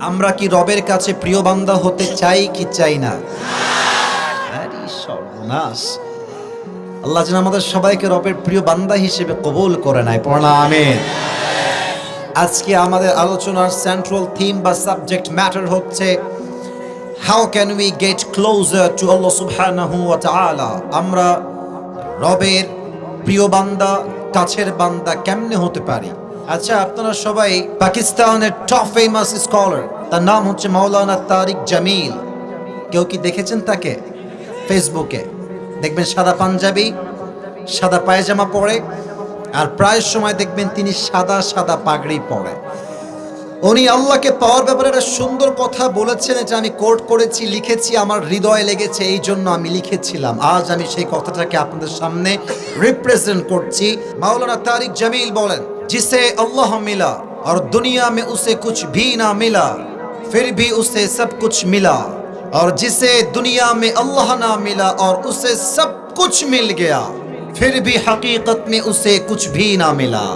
আমরা কি রবের কাছে প্রিয় বান্দা হতে চাই কি চাই না? সর্বনাশ। আল্লাহ যেন আমাদের সবাইকে রবের প্রিয় বান্দা হিসেবে কবুল করে নাই পড়া আজকে আমাদের আলোচনার সেন্ট্রাল থিম বা সাবজেক্ট ম্যাটার হচ্ছে how can we get closer to Allah সুবহানাহু ওয়া তাআলা আমরা রবের প্রিয় বান্দা, কাছের বান্দা কেমনে হতে পারি? আচ্ছা আপনারা সবাই পাকিস্তানের টপ ফেমাস স্কলার তার নাম হচ্ছে মাওলানা তারিক জামিল। কেউ কি দেখেছেন তাকে? ফেসবুকে দেখবেন সাদা পাঞ্জাবি, সাদা পায়জামা পরে, আর প্রায় সময় দেখবেন তিনি সাদা সাদা পাগড়ি পরে। উনি আল্লাহকে পাওয়ার ব্যাপারে একটা সুন্দর কথা বলেছেন, এটা আমি কোর্ট করেছি, লিখেছি, আমার হৃদয়ে লেগেছে, এই জন্য আমি লিখেছিলাম। আজ আমি সেই কথাটাকে আপনাদের সামনে রিপ্রেজেন্ট করছি। মাওলানা তারিক জামিল বলেন जिसे अल्लाह मिला और दुनिया में उसे कुछ भी ना मिला फिर भी उसे सब कुछ मिला और जिसे दुनिया में अल्लाह ना मिला और उसे सब कुछ मिल गया फिर भी हकीकत में उसे कुछ भी ना मिला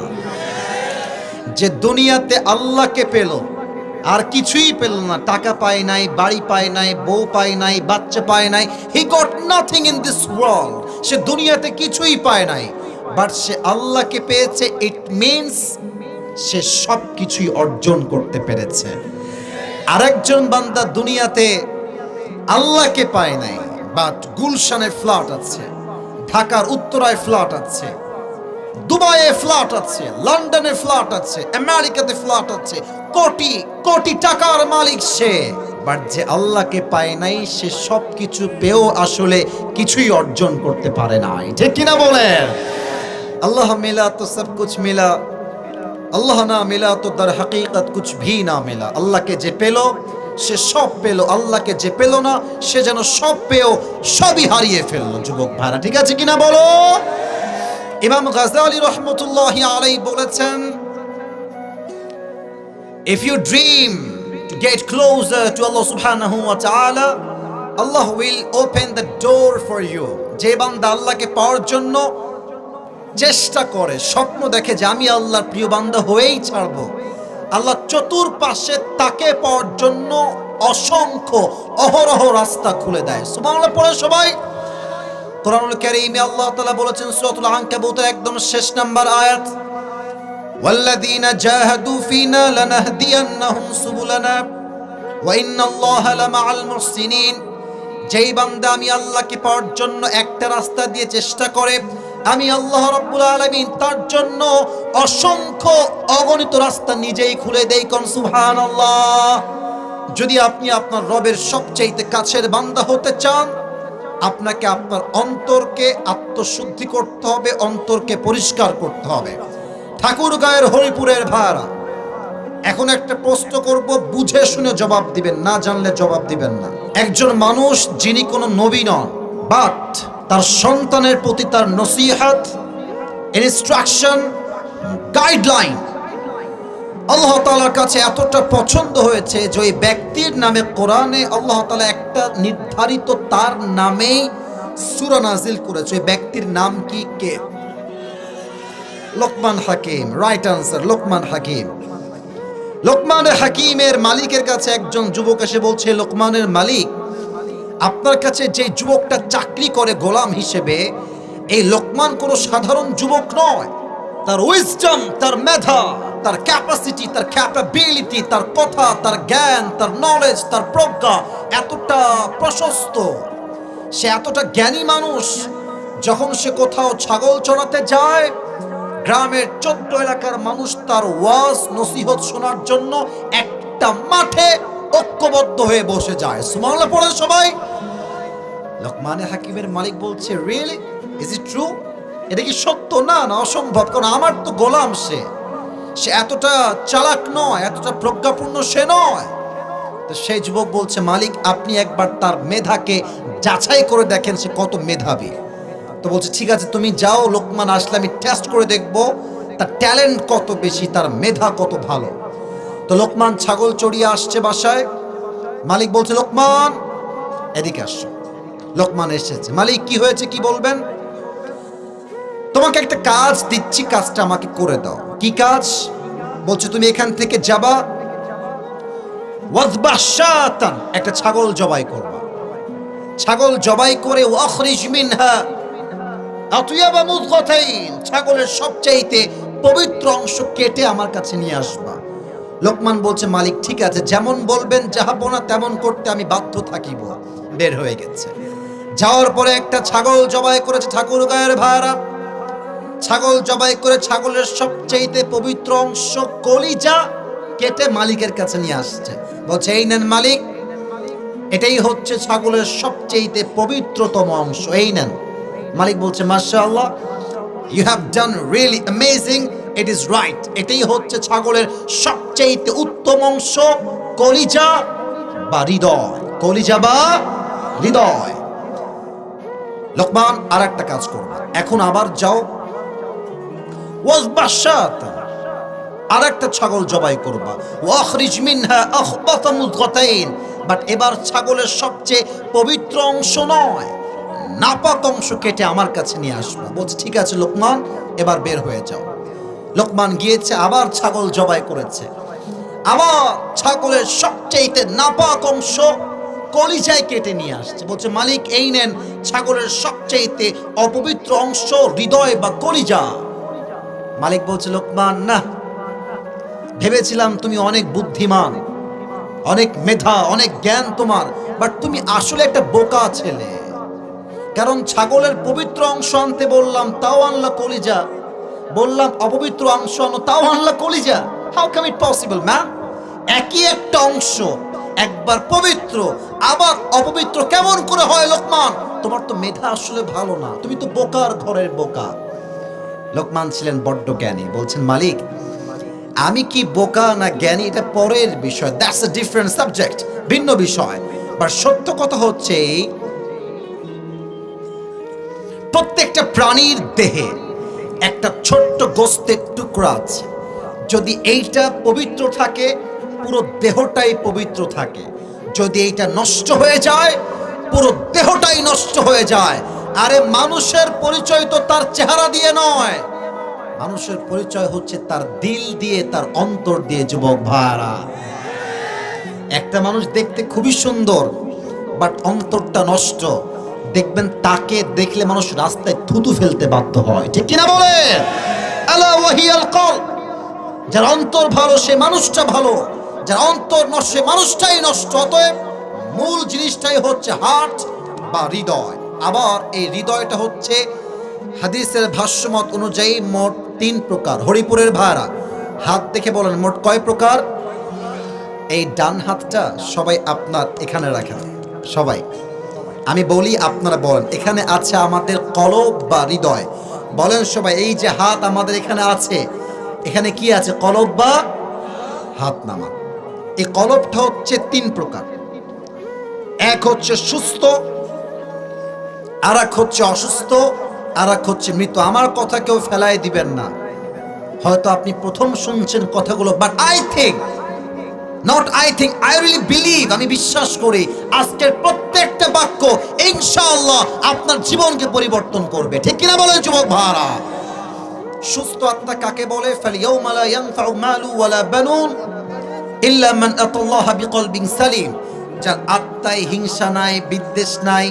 যে দুনিয়াতে আল্লাহকে পেল আর কিছুই পেল না টাকা পায় নাই বাড়ি পায় নাই বউ পায় নাই বাচ্চা পায় নাই he got nothing in this world সে দুনিয়াতে কিছুই পায় নাই বাট সে আল্লাহকে পেয়েছে ইট মিনস সে সব কিছুই অর্জন করতে পেরেছে। আরেকজন বান্দা দুনিয়াতে আল্লাহকে পায় নাই বাট গুলশানের ফ্ল্যাট আছে, ঢাকার উত্তরায় ফ্ল্যাট আছে, দুবাইয়ে ফ্ল্যাট আছে, লন্ডনে ফ্ল্যাট আছে, আমেরিকাতে ফ্ল্যাট আছে, কোটি কোটি টাকার মালিক সে। বাট যে আল্লাহকে পায় নাই, সে সব কিছু পেয়েও আসলে কিছুই অর্জন করতে পারে নাই। ঠিক কিনা বলেন? আল্লাহ মিলা তো সব কুছ মিলা, আল্লাহ না মিলা তো তার হকীকত কুছ ভি না মিলা। আল্লাহকে যে পেল, সে সব পেল। আল্লাহকে যে পেল না, সে যেন সব পেয়েও সবই হারিয়ে ফেলল। যুবক ভাইরা, ঠিক আছে কিনা বলো? ইমাম গাজালি রহমতুল্লাহ আলাই বলেছেন if you dream to get closer to Allah সুবহানাহু ওয়া তাআলা, Allah will open the door for you যে বান্দা আল্লাহকে পাওয়ার জন্য চেষ্টা করে, স্বপ্ন দেখে যে আমি আল্লাহর প্রিয় বান্দা হয়েই ছাড়বো। আল্লাহ চতুর্পাশে তাকে পাওয়ার জন্য অসংখ্য অহরহ রাস্তা খুলে দেয়। সুবহানাল্লাহ, পড়ে সবাই। কোরআনুল কারীমে আল্লাহ তাআলা বলেছেন, সূরাতুল আনকাবুতের একদম শেষ নাম্বার আয়াত, ওয়াল্লাযীনা জাহাদু ফিনা লানাহদিয়ান্নাহুম সুবুলানা, ওয়া ইন্নাল্লাহা লামাআল মুহসিনিন যেই বান্দা আমি আল্লাহকে পাওয়ার জন্য একটা রাস্তা দিয়ে চেষ্টা করে আমি আল্লাহ রাব্বুল আলামিন তার জন্য অসংখ্য অগণিত রাস্তা নিজেই খুলে দেই কোন সুবহানাল্লাহ। যদি আপনি আপনার রবের সবচাইতে কাছের বান্দা হতে চান, আপনাকে আপনার অন্তরকে আত্মশুদ্ধি করতে হবে, অন্তরকে পরিষ্কার করতে হবে। ঠাকুর গায়ের হরিপুরের ভাড়া। এখন একটা প্রশ্ন করব, বুঝে শুনে জবাব দিবেন, না জানলে জবাব দিবেন না। একজন মানুষ যিনি কোনো নবী নন, বাট তার সন্তানের প্রতি তার নসিহাত ইনস্ট্রাকশন গাইডলাইন আল্লাহ তালার কাছে এতটা পছন্দ হয়েছে যে ওই ব্যক্তির নামে কোরআনে আল্লাহ তালা একটা নির্ধারিত তার নামেই সুরা নাজিল করেছে। ওই ব্যক্তির নাম কি কে? Luqman Hakim right answer Luqman Hakim. Luqman হাকিমের মালিকের কাছে একজন যুবক এসে বলছে, লোকমানের মালিক আপনার কাছে যে যুবকটা চাকরি করে গোলাম হিসেবে, এই লোকমান কোনো সাধারণ যুবক নয়। তার উইজডম তার মেধা, তার ক্যাপাসিটি তার ক্যাপাবিলিটি তার কথা, তার জ্ঞান, তার নলেজ তার প্রজ্ঞা এতটা প্রশস্ত। সে এতটা জ্ঞানী মানুষ, যখন সে কোথাও ছাগল চড়াতে যায়, গ্রামের চোদ্দ এলাকার মানুষ তার ওয়াজ, নসিহত শোনার জন্য একটা মাঠে ঐক্যবদ্ধ হয়ে বসে যায়। সুমাল্লা পড়ে সবাই। লোকমানে হাকিমের মালিক বলছে রিয়েলি ইজ ইট ট্রু এটা কি সত্য? না না, অসম্ভব। কারণ আমার তো গোলাম সে। সে এতটা চালাক নয়, এতটা প্রজ্ঞাপূর্ণ সে নয়। তো সেই যুবক বলছে, মালিক, আপনি একবার তার মেধাকে যাচাই করে দেখেন সে কত মেধাবী। তো বলছে, ঠিক আছে, তুমি যাও, লোকমান আসলে আমি টেস্ট করে দেখব, তার ট্যালেন্ট কত বেশি, তার মেধা কত ভালো। তো লোকমান ছাগল চড়িয়ে আসছে বাসায়। মালিক বলছে, লোকমান, এদিকে আসছো লোকমান এসেছে। মালিক, কি হয়েছে? কি বলবেন? তোমাকে একটা কাজ দিচ্ছি, কাজটা আমাকে করে দাও। কি কাজ? বলছে, তুমি এখান থেকে যাবা। একটা ছাগল জবাই করবা। ছাগল জবাই করে ছাগলের সবচাইতে পবিত্র অংশ কেটে আমার কাছে নিয়ে আসবা। লোকমান বলছে, মালিক, ঠিক আছে, যেমন বলবেন যাহাবো না তেমন করতে আমি বাধ্য থাকিব। বের হয়ে গেছে। যাওয়ার পরে একটা ছাগল জবাই করেছে, ঠাকুর গায়ের ভাড়া। ছাগল জবাই করে ছাগলের সবচেয়েতে পবিত্র অংশ কলিজা কেটে মালিকের কাছে নিয়ে আসছে। বলছে, এই নেন মালিক, এটাই হচ্ছে ছাগলের সবচেয়েতে পবিত্রতম অংশ, এই নেন। মালিক বলছে, মাশাআল্লাহ you have done really amazing it is right এটাই হচ্ছে ছাগলের সবচেয়ে উত্তম অংশ, কলিজা বা হৃদয়। কলিজা বা হৃদয়। লোকমান আর একটা কাজ করবে এখন আবার যাও। ওয়াজবা আর একটা ছাগল জবাই করবা। ওয়াখরিজ মিনহা আখবাতা মুদগাতাইন। বাট এবার ছাগলের সবচেয়ে পবিত্র অংশ নয়। নাপাক অংশ কেটে আমার কাছে নিয়ে আসবা। বলছে, ঠিক আছে, লোকমান, এবার বের হয়ে যাও। লোকমান গিয়েছে, আবার ছাগল জবাই করেছে। আবার ছাগলের সবচেয়েতে নাপাক অংশ কলিজায় কেটে নিয়ে আসছে। বলছে, মালিক, এই নেন ছাগলের সবচেয়েতে অপবিত্র অংশ হৃদয় বা কলিজা। মালিক বলছে, লোকমান, না। ভেবেছিলাম তুমি অনেক বুদ্ধিমান, অনেক মেধা, অনেক জ্ঞান তোমার, বাট তুমি আসলে একটা বোকা ছেলে। কারণ ছাগলের পবিত্র অংশ আনতে বললাম, তাও আনলা কলিজা। বললাম, অপবিত্র অংশ তাও আনলা কলিজা। How come it possible ma'am একই একটা অংশ, একবার পবিত্র, আবার অপবিত্র কেমন করে হয়, লোকমান? তোমার তো মেধা আসলে ভালো না, তুমি তো বোকার ঘরের বোকা। লোকমান ছিলেন বড্ড জ্ঞানী, বলছেন, মালিক, আমি কি বোকা না জ্ঞানী? এটা পরের বিষয়। দ্যাটস এ ডিফারেন্ট সাবজেক্ট ভিন্ন বিষয়। বাট সত্য কথা হচ্ছে প্রত্যেকটা প্রাণীর দেহে একটা ছোট্ট গোস্তের টুকরা আছে। যদি এইটা পবিত্র থাকে, পুরো দেহটাই পবিত্র থাকে। যদি এইটা নষ্ট হয়ে যায়, পুরো দেহটাই নষ্ট হয়ে যায়। আরে মানুষের পরিচয় তো তার চেহারা দিয়ে নয়। মানুষের পরিচয় হচ্ছে তার দিল দিয়ে, তার অন্তর দিয়ে, যুবক ভাড়া একটা মানুষ দেখতে খুবই সুন্দর, বাট অন্তরটা নষ্ট। দেখবেন, তাকে দেখলে মানুষ রাস্তায় থুতু ফেলতে বাধ্য হয়। ঠিক কিনা বলে আলা যার অন্তর ভালো, সে মানুষটা ভালো। যার অন্তর নষ্ট, সে মানুষটাই নষ্ট। অতএব মূল জিনিসটাই হচ্ছে হার্ট বা হৃদয়। আবার এই হৃদয়টা হচ্ছে হাদিসের ভাষ্যমত অনুযায়ী মোট তিন প্রকার। হরিপুরের ভাড়া। হাত দেখে বলেন, মোট কয় প্রকার? এই ডান হাতটা সবাই আপনার এখানে রাখেন। সবাই। আমি বলি, আপনারা বলেন, এখানে আছে আমাদের কলব বা হৃদয়। বলেন সবাই, এই যে হাত আমাদের এখানে আছে, এখানে কি আছে, কলব বা হাত নামা? এই কলবটা হচ্ছে তিন প্রকার। এক হচ্ছে সুস্থ আর এক হচ্ছে অসুস্থ আর এক হচ্ছে মৃত। আমার কথা কেউ ফেলায় দিবেন না। হয়তো আপনি প্রথম শুনছেন কথাগুলো but I think not I think I really believe আমি বিশ্বাস করি, আজকের প্রত্যেকটা বাক্য ইনশাআল্লাহ আপনার জীবনকে পরিবর্তন করবে। ঠিক কিনা বলেন যুবক ভাড়া সুস্থ আত্মা কাকে বলে? ফালিয়াউমা লা ইয়ানফাউ মালু ওয়ালা বানুন ইল্লা মান আতাল্লাহ বিকলবিন সালিম। যার আত্মায় হিংসা নাই, বিদ্বেষ নাই,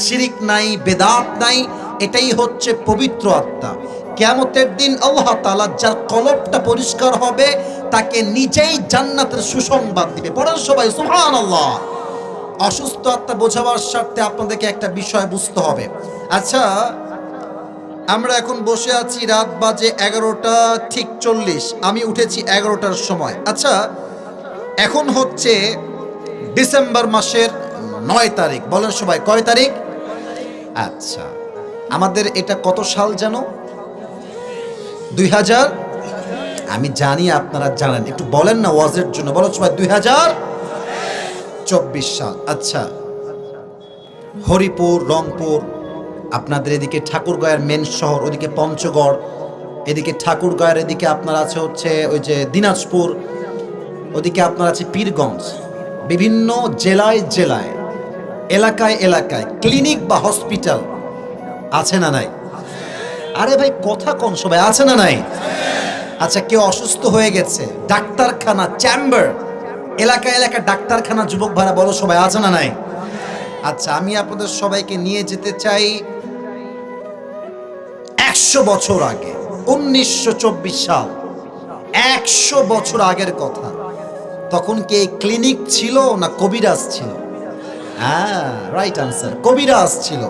শিরিক নাই, বেদাত নাই, এটাই হচ্ছে পবিত্র আত্মা। কেয়ামতের দিন আল্লাহ তাআলা যার কলবটা পরিষ্কার হবে তাকে নিজেই জান্নাতের সুসংবাদ দিবে। পড়েন সবাই, সুবহানাল্লাহ। অসুস্থ আত্মা বোঝাবার স্বার্থে আপনাদেরকে একটা বিষয় বুঝতে হবে। আচ্ছা আমরা এখন বসে আছি রাত বাজে এগারোটা, ঠিক চল্লিশ। আমি উঠেছি এগারোটার সময়। আচ্ছা এখন হচ্ছে ডিসেম্বর মাসের নয় তারিখ। বলেন সবাই, কয় তারিখ? আচ্ছা আমাদের এটা কত সাল যেন? দুই হাজার আমি জানি আপনারা জানেন। একটু বলেন না ওয়াজের জন্য। বলো সবাই, দুই হাজার চব্বিশ সাল। আচ্ছা। হরিপুর, রংপুর, আপনাদের এদিকে ঠাকুরগাঁয়ের মেন শহর, ওদিকে পঞ্চগড়, এদিকে ঠাকুরগাঁয়ের এদিকে আপনার আছে হচ্ছে ওই যে দিনাজপুর, ওদিকে আপনার আছে পীরগঞ্জ। বিভিন্ন জেলায় জেলায়, এলাকায় এলাকায় ক্লিনিক বা হসপিটাল আছে না নাই? আরে ভাই, কথা কোন সবাই? আছে না নাই? আচ্ছা কেউ অসুস্থ হয়ে গেছে? ডাক্তারখানা চ্যাম্বার এলাকা এলাকা ডাক্তারখানা, যুবক ভাড়া, বলো সবাই, আছে না নাই? আচ্ছা আমি আপনাদের সবাইকে নিয়ে যেতে চাই একশো বছর আগে, উনিশশো চব্বিশ সাল। একশো বছর আগের কথা। তখন কি ক্লিনিক ছিল না কবিরাজ ছিল? হ্যাঁ রাইট আনসার কবিরাজ ছিল।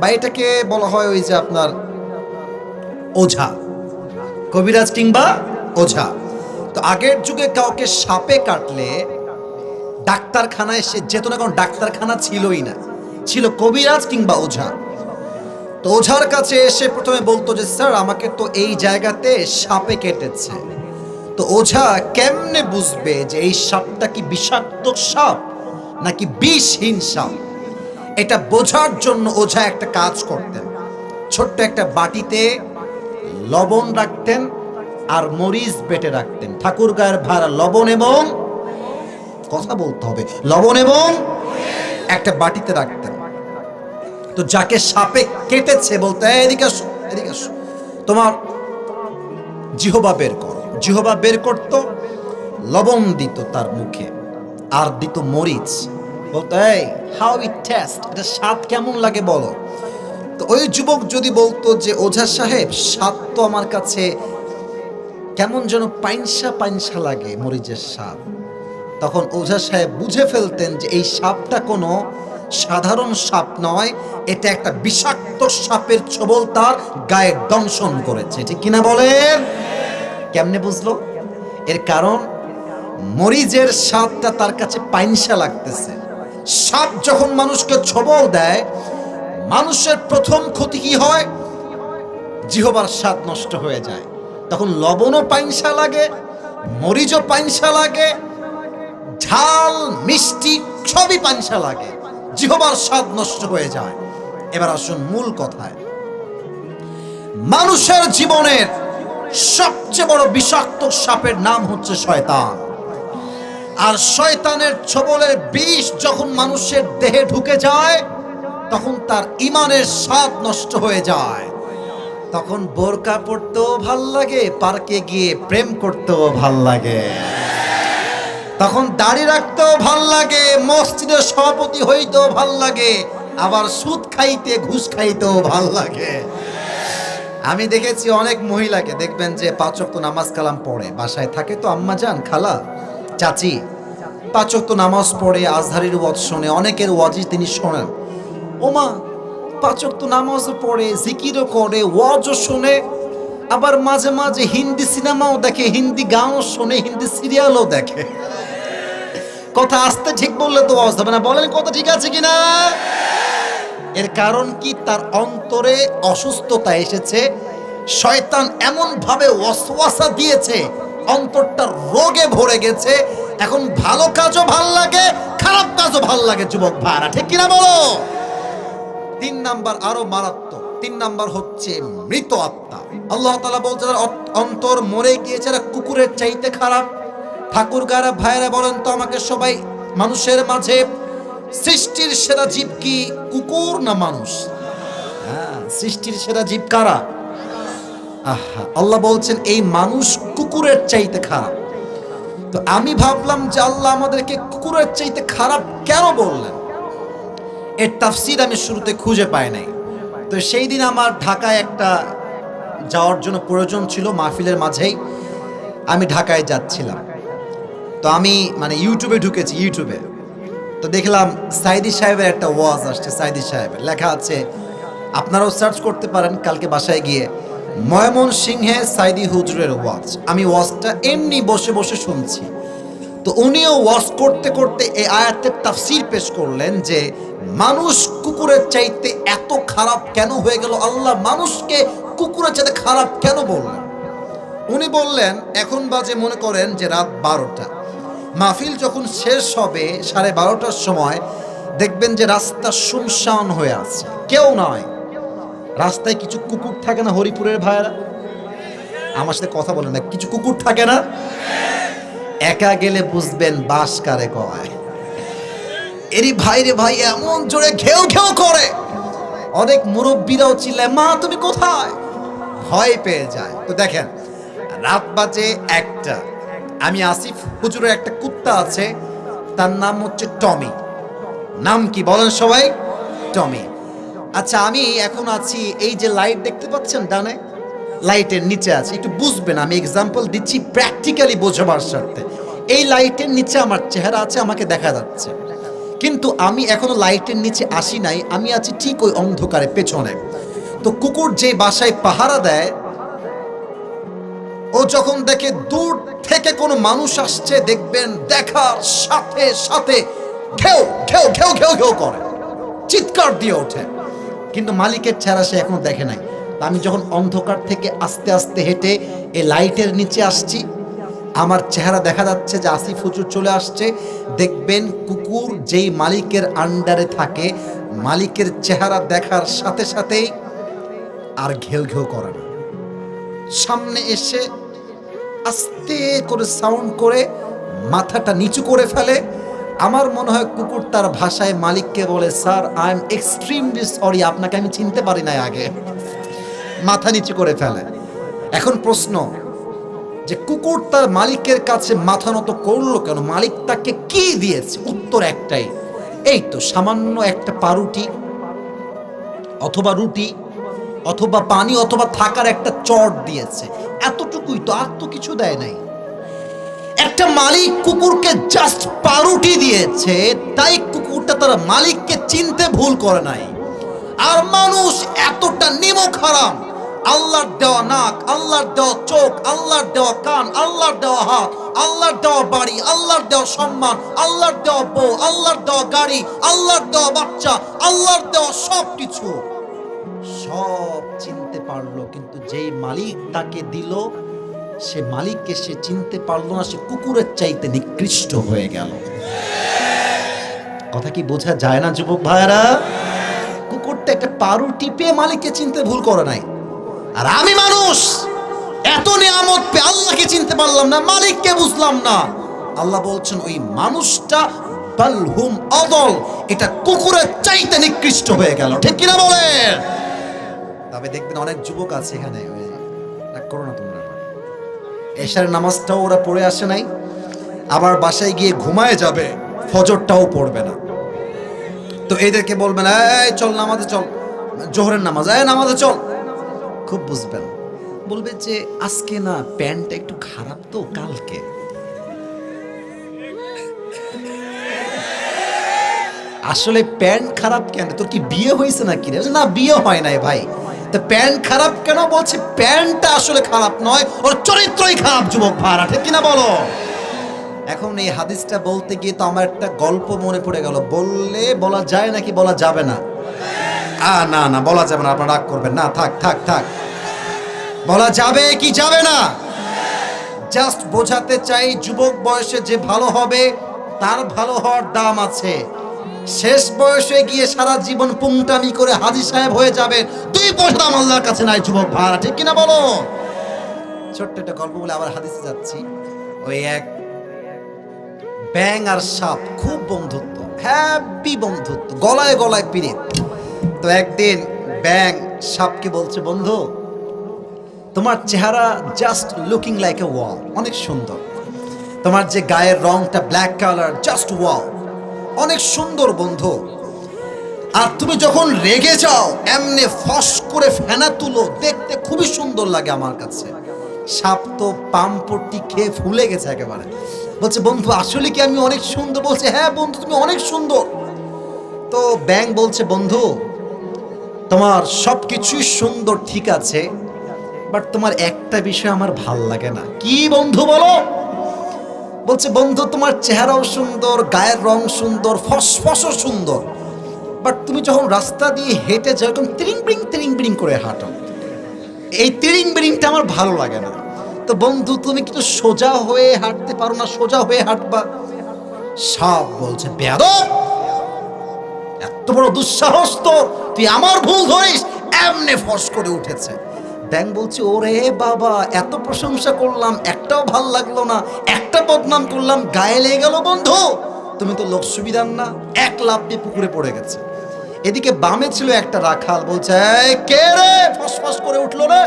বা এটাকে বলা হয় ওই যে আপনার ওঝা। কবিরাজ কিংবা ওঝা। তো আগের যুগে কাউকে সাপে কাটলে ডাক্তারখানায় সে যেত না, কারণ ডাক্তারখানা ছিলই না। ছিল কবিরাজ কিংবা ওঝা। তো ওঝার কাছে এসে প্রথমে বলতো যে, স্যার, আমাকে তো এই জায়গাতে সাপে কেটেছে। তো ওঝা কেমনে বুঝবে যে এই সাপটা কি বিষাক্ত সাপ, নাকি বিষহীন সাপ? এটা বোঝার জন্য ওঝা একটা কাজ করতেন। ছোট্ট একটা বাটিতে লবণ রাখতেন আর মরিচ বেটে রাখতেন। ঠাকুর গায়ের ভাড়া লবণ এবং কথা বলতে হবে। লবণ এবং একটা বাটিতে রাখতেন। তো যাকে সাপে কেটেছে বলতে এদিকে এদিকে তোমার জিহবা বের করো। জিহবা বের করতো, লবণ দিত তার মুখে, আর দিত মরিচ। বলতো, এই হাউ ইট টেস্ট এটা স্বাদ কেমন লাগে বলো? তো ওই যুবক যদি বলতো যে, ওঝা সাহেব, স্বাদ তো আমার কাছে কেমন যেন পাইনসা পাইনসা লাগে মরিচের স্বাদ। তখন ওঝা সাহেব বুঝে ফেলতেন যে, এই সাপটা কোনো সাধারণ সাপ নয়, এটা একটা বিষাক্ত সাপের ছবল তার গায়ে দংশন করেছে। ঠিক কিনা বলেন? কেমনে বুঝলো? এর কারণ, মরিচের স্বাদটা তার কাছে পাইনসা লাগতেছে। সাপ যখন মানুষকে ছবল দেয় মানুষের প্রথম ক্ষতি কি হয়? জিহবার স্বাদ নষ্ট হয়ে যায়। তখন লবণও পাইনসা লাগে, মরিচও পাইনসা লাগে, ঝাল, মিষ্টি সবই পানসা লাগে। জিহবার স্বাদ নষ্ট হয়ে যায়। এবার আসুন মূল কথায়। মানুষের জীবনের সবচেয়ে বড় বিষাক্ত সাপের নাম হচ্ছে শয়তান। আর শয়তানের ছবলের বিষ যখন মানুষের দেহে ঢুকে যায় তখন তার ইমানের স্বাদ নষ্ট হয়ে যায়। তখন বোরকা পড়তেও ভালো লাগে, পার্কে গিয়ে প্রেম করতেও ভালো লাগে। তখন দাড়ি রাখতেও ভালো লাগে, মসজিদের সভাপতি হইতেও ভালো লাগে, আবার সুদ খাইতে, ঘুষ খাইতেও ভালো লাগে। আমি দেখেছি অনেক মহিলাকে, দেখবেন যে পাঁচক তো নামাজ কালাম পড়ে, বাসায় থাকে তো আম্মা যান, খালা, চাচি। পাঁচক তো নামাজ পড়ে, আজহারির ওয়াজ শোনে, অনেকের ওয়াজই তিনি শোনেন। ওমা, পাঁচক তো নামাজও পড়ে, জিকিরও করে, ওয়াজও শোনে। আবার মাঝে মাঝে হিন্দি সিনেমাও দেখে, হিন্দি গানও শোনে, হিন্দি সিরিয়ালও দেখে। কথা আসতে ঠিক বললে তো ওয়াজ হবে না। বলেন কথা ঠিক আছে কিনা? এর কারণ কি? তার অন্তরে অসুস্থতা এসেছে। শয়তান এমন ভাবে ওয়াসওয়াসা দিয়েছে, অন্তরটা রোগে ভরে গেছে। এখন ভালো কাজও ভালো লাগে, খারাপ কাজও ভালো লাগে, যুবক ভাড়া ঠিক কিনা বলো? তিন নাম্বার আরও মারাত্মক, তিন নাম্বার হচ্ছে মৃত আত্মা। আল্লাহ তালা বলছে অন্তর মরে গিয়েছে কুকুরের চাইতে খারাপ ঠাকুর গারা ভাইরা বলেন তো আমাকে সবাই, মানুষের মাঝে সৃষ্টির সেরা জীব কি কুকুর না মানুষ? হ্যাঁ সৃষ্টির সেরা জীব কারা? আহা, আল্লাহ বলছেন, এই মানুষ কুকুরের চাইতে খারাপ। তো আমি ভাবলাম যে আল্লাহ আমাদেরকে কুকুরের চাইতে খারাপ কেন বললেন? এর তাফসির আমি শুরুতে খুঁজে পাই নাই। তো সেই দিন আমার ঢাকায় একটা যাওয়ার জন্য প্রয়োজন ছিল মাহফিলের মাঝেই। আমি ঢাকায় যাচ্ছিলাম। তো আমি মানে ইউটিউবে ঢুকেছি, ইউটিউবে। তো দেখলাম সাইদি সাহেবের একটা ওয়াজ আসছে, সাইদি সাহেবের। লেখা আছে, আপনারাও সার্চ করতে পারেন কালকে বাসায় গিয়ে ময়মন সিংহে সাইদি হুজুরের ওয়াজ। আমি ওয়াজটা এমনি বসে বসে শুনছি। তো উনিও ওয়াজ করতে করতে এই আয়াতের তাফসির পেশ করলেন যে মানুষ কুকুরের চাইতে এত খারাপ কেন হয়ে গেল? আল্লাহ মানুষকে কুকুরের চাইতে খারাপ কেন বললেন? উনি বললেন, এখন বাজে মনে করেন যে রাত বারোটা। মাহফিল যখন শেষ হবে সাড়ে বারোটার সময়, দেখবেন যে রাস্তা শুনশান হয়ে আছে। কেউ নয় রাস্তায় কিছু কুকুর থাকে না হরিপুরের ভাইয়েরা? আমার সাথে কথা বলেন না, কিছু কুকুর থাকে না? একা গেলে বুঝবেন বাস কারে কয়। এরই ভাই রে ভাই, এমন জোরে ঘেউ ঘেউ করে। অনেক মুরব্বীরাও চিল্লায়, মা, তুমি কোথায়? ভয় পেয়ে যায়। তো দেখেন, রাত বাজে একটা। আমি আসিফ, হুজুরের একটা কুত্তা আছে, তার নাম হচ্ছে টমি। নাম কি বলেন সবাই? টমি। আচ্ছা আমি এখন আছি, এই যে লাইট দেখতে পাচ্ছেন ডানে? লাইটের নিচে আছে, একটু বুঝবেন, আমি এক্সাম্পল দিচ্ছি প্র্যাকটিক্যালি বোঝাবার স্বার্থে। এই লাইটের নিচে আমার চেহারা আছে, আমাকে দেখা যাচ্ছে। কিন্তু আমি এখনও লাইটের নিচে আসি নাই, আমি আছি ঠিক ওই অন্ধকারে পেছনে। তো কুকুর যে বাসায় পাহারা দেয়, ও যখন দেখে দূর থেকে কোনো মানুষ আসছে, দেখবেন দেখার সাথে সাথে ঘেউ ঘেউ ঘেউ ঘেউ ঘেউ করে, চিৎকার দিয়ে ওঠে। কিন্তু মালিকের চেহারা সে এখনও দেখে নাই। আমি যখন অন্ধকার থেকে আস্তে আস্তে হেঁটে এই লাইটের নিচে আসছি, আমার চেহারা দেখা যাচ্ছে যে আসিফ হুজুর চলে আসছে দেখবেন কুকুর যেই মালিকের আন্ডারে থাকে, মালিকের চেহারা দেখার সাথে সাথেই আর ঘেউ ঘেউ করে না। সামনে এসে আস্তে করে সাউন্ড করে মাথাটা নিচু করে ফেলে। আমার মনে হয় কুকুর তার ভাষায় মালিককে বলে, sir, I am extremely sorry, আপনাকে আমি চিনতে পারি নাই আগে। মাথা নিচু করে ফেলে। এখন প্রশ্ন যে কুকুর তার মালিকের কাছে মাথা নত করল কেন? মালিক তাকে কি দিয়েছে? উত্তর একটাই। এই তো সামান্য একটা পাউরুটি অথবা রুটি অথবা পানি অথবা থাকার একটা চট দিয়েছে। এতটুকুই তো আর তো কিছু দেয় নাই। একটা মালিক কুকুরকে জাস্ট পাউরুটি দিয়েছে, তাই কুকুরটা তার মালিককে চিনতে ভুল করে নাই। আর মানুষ এতটা নিমক হারাম। আল্লাহর দেওয়া নাক আল্লাহর দেওয়া চোখ আল্লাহর দেওয়া কান আল্লাহর দেওয়া হাত আল্লাহর দেওয়া বাড়ি আল্লাহর দেওয়া সম্মান আল্লাহর দেওয়া বউ আল্লাহর দেওয়া গাড়ি আল্লাহর দেওয়া বাচ্চা আল্লাহর দেওয়া সব কিছু সব চিনতে পারল কিন্তু যেই মালিক তাকে দিল সে মালিককে সে চিনতে পারল না সে কুকুরের চাইতে নিকৃষ্ট হয়ে গেল কথা কি বোঝা যায় না যুবক ভাইরা কুকুরটা একটা পারু টিপে মালিককে চিনতে ভুল করে নাই আর আমি মানুষ। এত নিয়ামত পেয়ে আল্লাহকে চিনতে পারলাম না, মালিককে বুঝলাম না। আল্লাহ বলছেন, ওই মানুষটা বালহুম অদল এটা কুকুরের চাইতে নিকৃষ্ট হয়ে গেল। ঠিক কিনা বলেন? তবে দেখবেন অনেক যুবক আছে এখানে। করো না তোমরা। এশার নামাজটাও ওরা পড়ে আসে নাই। আবার বাসায় গিয়ে ঘুমায় যাবে, ফজরটাও পড়বে না। তো এদেরকে বলবেন, এই, চল নামাজে চল। জোহরের নামাজ, এই, নামাজে চল। খুব বুঝবেন। বলবে যে, আজকে না প্যান্টটা একটু খারাপ তো, কালকে। আসলে প্যান্ট খারাপ কেন? তোর কি বিয়ে হয়েছে নাকি রে? না, বিয়ে হয় নাই ভাই। তো প্যান্ট খারাপ কেন? বলছে, প্যান্টটা আসলে খারাপ নয়, ওর চরিত্রই খারাপ, যুবক ভাড়া। ঠিক কিনা বলো? এখন এই হাদিসটা বলতে গিয়ে তো আমার একটা গল্প মনে পড়ে গেল। বললে বলা যায় নাকি বলা যাবে না? আ, না না, বলা যাবে না, আপনারা রাগ করবেন। না, থাক থাক থাক। বলা যাবে কি যাবে না? জাস্ট বোঝাতে চাই যুবক বয়সে যে ভালো হবে, তার ভালো হওয়ার দাম আছে। শেষ বয়সে গিয়ে সারা জীবন পুংটামি করে হাজি সাহেব হয়ে যাবে। তুই পয়সা আল্লাহর কাছে নাই, যুবক ভাড়া ঠিক কিনা বলো? ছোট্ট একটা গল্প বলে আবার হাদিসে যাচ্ছি। ওই এক ব্যাং আর সাপ খুব বন্ধুত্ব হ্যাপি বন্ধুত্ব, গলায় গলায় পিড়িত। তো একদিন ব্যাং সাপকে বলছে, বন্ধু তোমার চেহারা just looking like a wall অনেক সুন্দর। তোমার যে গায়ের রংটা ব্ল্যাক কালার জাস্ট ওয়াল অনেক সুন্দর বন্ধু। আর তুমি যখন রেগে যাও, এমনি ফস করে ফেনা তুলো, দেখতে খুবই সুন্দর লাগে আমার কাছে। সাপ তো পাম্পটি খেয়ে ফুলে গেছে একেবারে। বলছে, বন্ধু, আসলে কি আমি অনেক সুন্দর? বলছে হ্যাঁ বন্ধু, তুমি অনেক সুন্দর। তো ব্যাং বলছে, বন্ধু, তোমার সব কিছুই সুন্দর, ঠিক আছে বাট তোমার একটা বিষয় আমার ভালো লাগে না। কি বন্ধু বলো? বলছে, বন্ধু, তোমার চেহারাও সুন্দর, গায়ের রং সুন্দর, ফসফসও সুন্দর। বাট তুমি যখন রাস্তা দিয়ে হেঁটে যাও এরকম তিরিং বিরিং তিরিং বিরিং করে হাঁটো। এই তিরিং বিরিংটা আমার ভালো লাগে না। তো বন্ধু, তুমি কিন্তু সোজা হয়ে হাঁটতে পারো না? সোজা হয়ে হাঁটবা। সব বলছে, বেয়াদব! এত বড় দুঃসাহস তো তুই আমার ভুল ধরিস, এমনে ফস করে উঠেছে। ব্যাং বলছে, ওরে বাবা, এত প্রশংসা করলাম, একটাও ভালো লাগল না, একটা বদনাম করলাম, গায়ে লেগে গেল বন্ধু, তুমি তো লোক সুবিধার না, এক লাভ দিয়ে পুকুরে পড়ে গেছে। এদিকে বামে ছিল একটা রাখাল, বলছে কে রে? ফস ফস করে উঠল রে।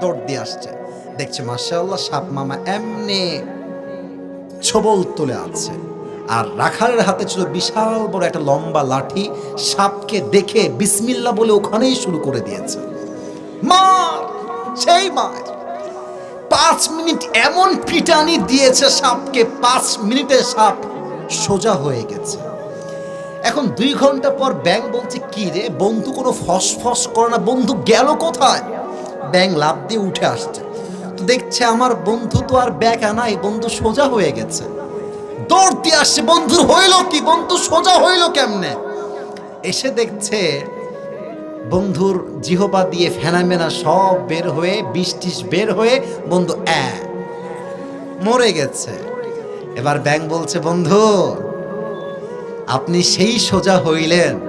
দৌড় দিয়ে আসছে। দেখছে, মাশাআল্লাহ, সাপ মামা এমনি ছবল তুলে আছে আর রাখালের হাতে ছিল বিশাল বড় একটা লম্বা লাঠি, সাপকে দেখে বিসমিল্লা বলে ওখানেই শুরু করে দিয়েছে। মার, সেই মার। পাঁচ মিনিট এমন পিটানি দিয়েছে সাপকে, পাঁচ মিনিটে সাপ সোজা হয়ে গেছে। এখন দুই ঘণ্টা পর ব্যাং বলছে, কি রে, বন্ধু কোনো ফস ফস করে না, বন্ধু গেল কোথায়? ব্যাং লাভ দিয়ে উঠে আসছে। তো দেখছে আমার বন্ধু তো আর ব্যাগ আনাই, বন্ধু সোজা হয়ে গেছে। দৌড় দিয়ে আসছে বন্ধুর হইল কি? বন্ধু সোজা হইল কেমনে? এসে দেখছে বন্ধুর জিহবা দিয়ে ফেনামেনা সব বের হয়ে বিষ টিস বের হয়ে বন্ধু অ্যা মরে গেছে। এবার ব্যাং বলছে, বন্ধু, আপনি সেই সোজা হইলেন।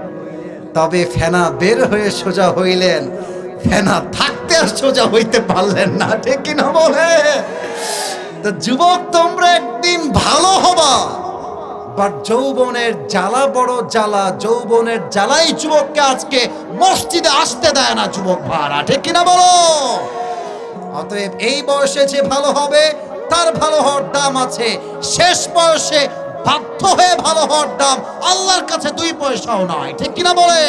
তবে ফেনা বের হয়ে সোজা হইলেন। ফেনা থাকতে আর সোজা হইতে পারলেন না, ঠিক কিনা বলে? তো যুবক, তোমরা একদিন ভালো হবা। বাট যৌবনের জ্বালা বড় জ্বালা, যৌবনের জ্বালাই যুবককে আজকে মসজিদে আসতে দেয় না যুবক ভাড়া, ঠিক কিনা বলো? অতএব এই বয়সে যে ভালো হবে, তার ভালো হওয়ার দাম আছে। শেষ বয়সে বাধ্য হয়ে ভালো হওয়ার দাম আল্লাহর কাছে দুই পয়সাও নয়, ঠিক কিনা বলে?